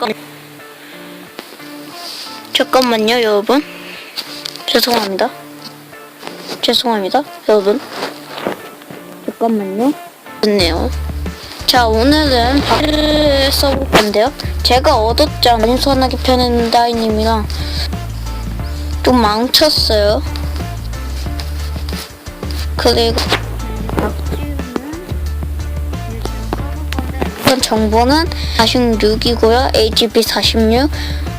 잠깐 잠깐만요 여러분. 죄송합니다. 죄송합니다 여러분. 잠깐만요. 좋네요. 자 오늘은 박을 써볼 건데요. 제가 얻었죠. 안전하게 펴는 다이님이랑. 좀 망쳤어요. 그리고 이번 정보는 46이고요. HB 46.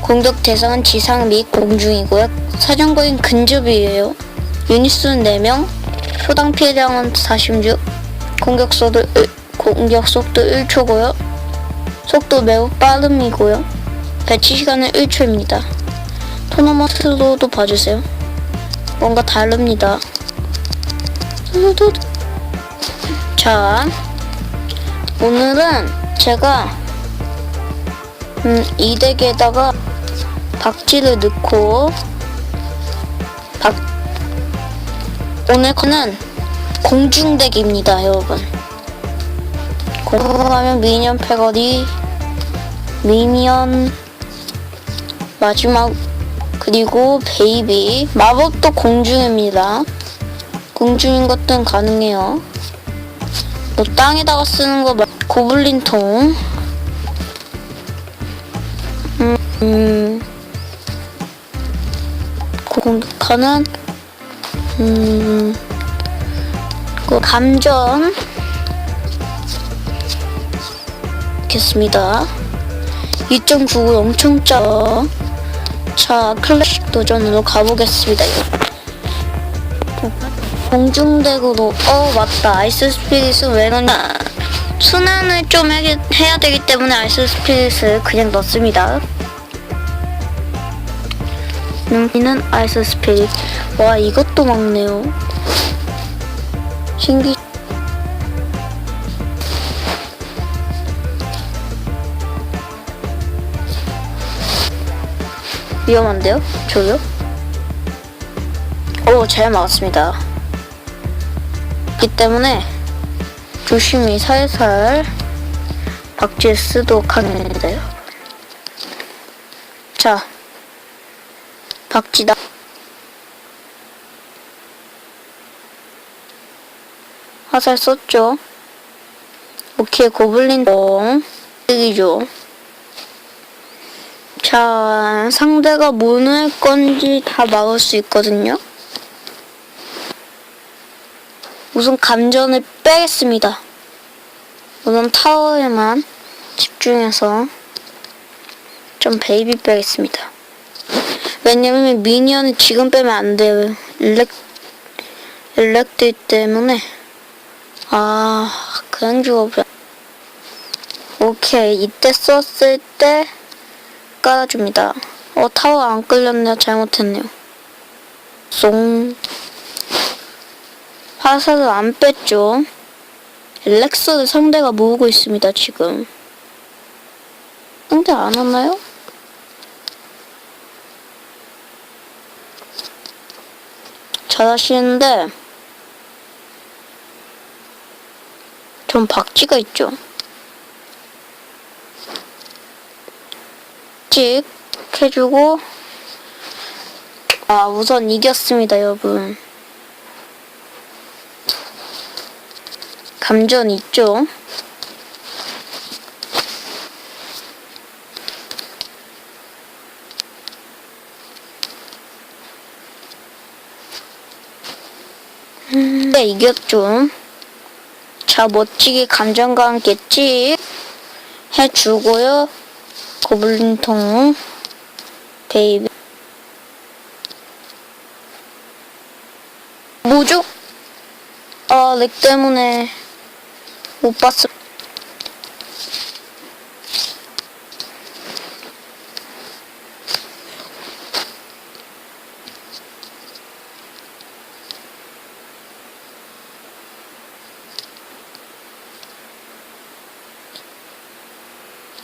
공격 대상은 지상 및 공중이고요. 사정거리는 근접이에요. 유닛수는 4명. 초당 피해량은 46. 공격 속도, 일- 공격 속도 1초고요. 속도 매우 빠름이고요. 배치 시간은 1초입니다. 토너먼트로도 봐주세요. 뭔가 다릅니다. 자, 오늘은 제가 음, 이 덱에다가 박쥐를 넣고 박 오늘 거는 공중덱입니다 여러분. 공중하면 미니언 패거리 미니언 마지막 그리고 베이비. 마법도 공중입니다. 공중인 것들은 가능해요 뭐 땅에다가 쓰는 거 말- 고블린 통? 음, 음. 공격하는 음. 그 감전 겠습니다. 2.99 엄청 짜. 자 클래식 도전으로 가보겠습니다 공중덱으로 어 맞다 아이스 스피릿은 왜 넣냐 순환을 좀 해야, 해야 되기 때문에 아이스 스피릿을 그냥 넣습니다 여기는 아이스 스피릿 와 이것도 막네요 신기 위험한데요? 저요? 오, 잘 막았습니다. 이 때문에 조심히 살살 박쥐를 쓰도록 하겠습니다. 자, 박쥐다. 화살 썼죠? 오케이, 고블린 동. 이죠 자, 상대가 뭐할 건지 다 막을 수 있거든요. 우선 감전을 빼겠습니다. 우선 타워에만 집중해서 좀 베이비 빼겠습니다. 왜냐면 미니언을 지금 빼면 안 돼요. 일렉, 일렉들 때문에. 아, 그냥 죽어버려. 오케이. 이때 썼을 때 깔아줍니다. 어, 타워 안 끌렸네요. 잘못했네요. 송. 화살을 안 뺐죠. 렉스를 상대가 모으고 있습니다, 지금. 상대 안 왔나요? 잘하시는데, 좀 박쥐가 있죠. 찍 해주고, 아, 우선 이겼습니다, 여러분. 감전 있죠? 음, 네, 이겼죠. 자, 멋지게 감전과 함께 찍 해주고요. 고블린통 베이비 뭐죠? 아, 렉 때문에 못 봤어.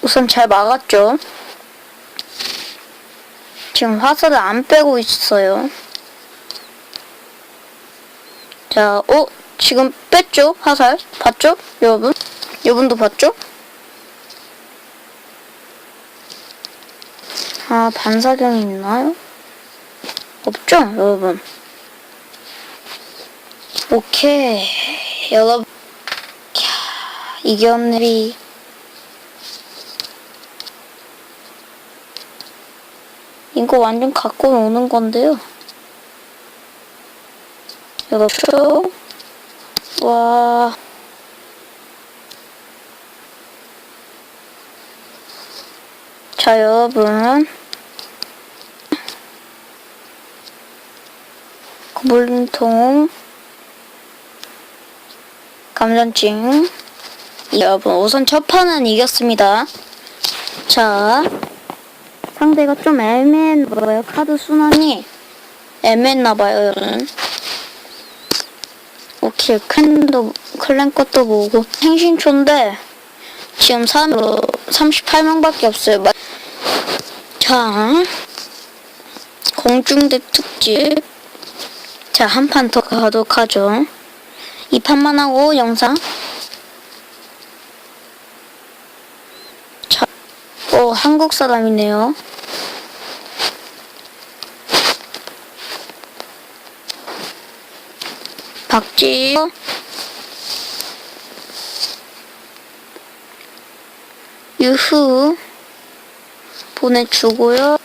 우선 잘 막았죠. 지금 화살을 안 빼고 있어요. 자, 어? 지금 뺐죠? 화살? 봤죠? 여러분? 여러분도 봤죠? 아, 반사경이 있나요? 없죠, 여러분? 오케이. 여러분. 캬, 이겼네리. 이거 완전 갖고 노는 건데요. 여러분. 와. 자, 여러분. 물통 감전증 여러분 우선 첫 판은 이겼습니다 자 상대가 좀 애매했나봐요 카드 순환이 애매했나봐요 여러분 오케이 클랜도 클랜 것도 보고 행신초인데 지금 사람 38명밖에 없어요 마- 자 공중대 특집 자, 한 판 더 가도록 하죠. 이 판만 하고 영상. 자, 오, 한국 사람이네요. 박지우. 유후. 보내주고요.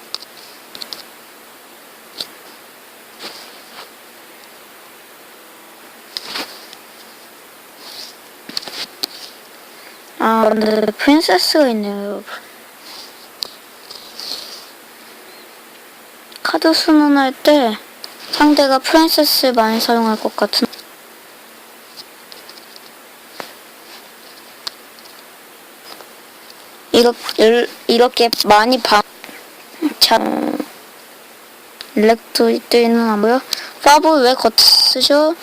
아, 근데 프린세스가 있네요, 여러분. 카드 순환할 때 상대가 프린세스 많이 사용할 것 같은. 이렇게, 이렇게 많이 방, 참, 렉도 있는 안 보여? 파브 왜겉 쓰죠?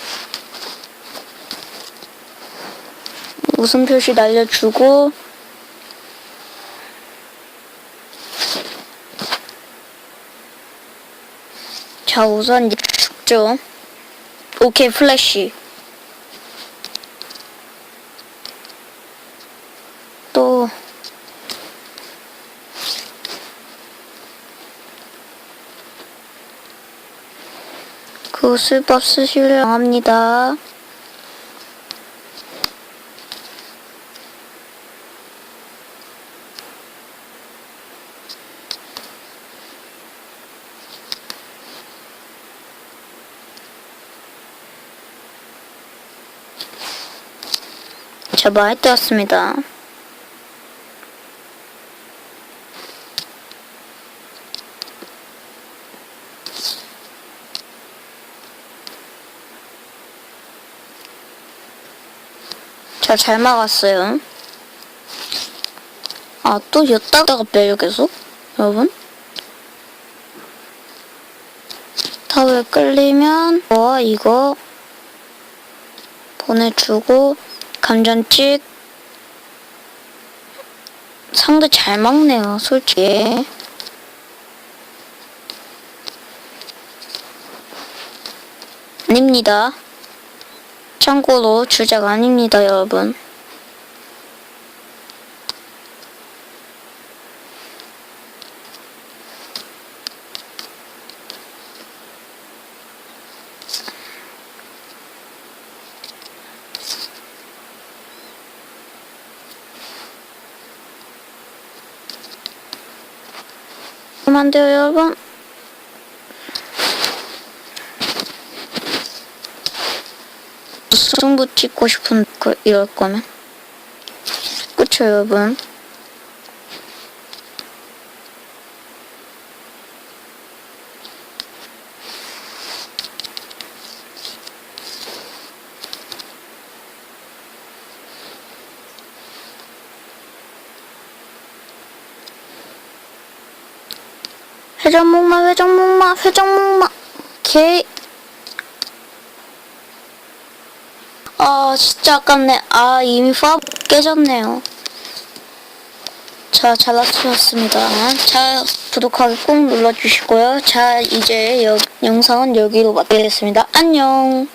웃음 표시 날려주고 자 우선 이제 죽죠 오케이 플래시 또 그 술법 쓰시려 합니다. 자, 많이 떴습니다. 자, 잘 막았어요. 아, 또 였다가 빼요, 계속? 여러분? 타월 끌리면, 어, 이거, 보내주고, 감전찍. 상대 잘 막네요, 솔직히. 아닙니다. 참고로 주작 아닙니다, 여러분. 돼요, 여러분. 승부 찍고 싶은 거 이럴 거면? 그쵸 여러분? 회전목마 회전목마 회전목마. 오케이 아 진짜 아깝네. 아 이미 파 깨졌네요. 자 잘라주셨습니다. 자 구독하기 꼭 눌러주시고요. 자 이제 여, 영상은 여기로 마치겠습니다. 안녕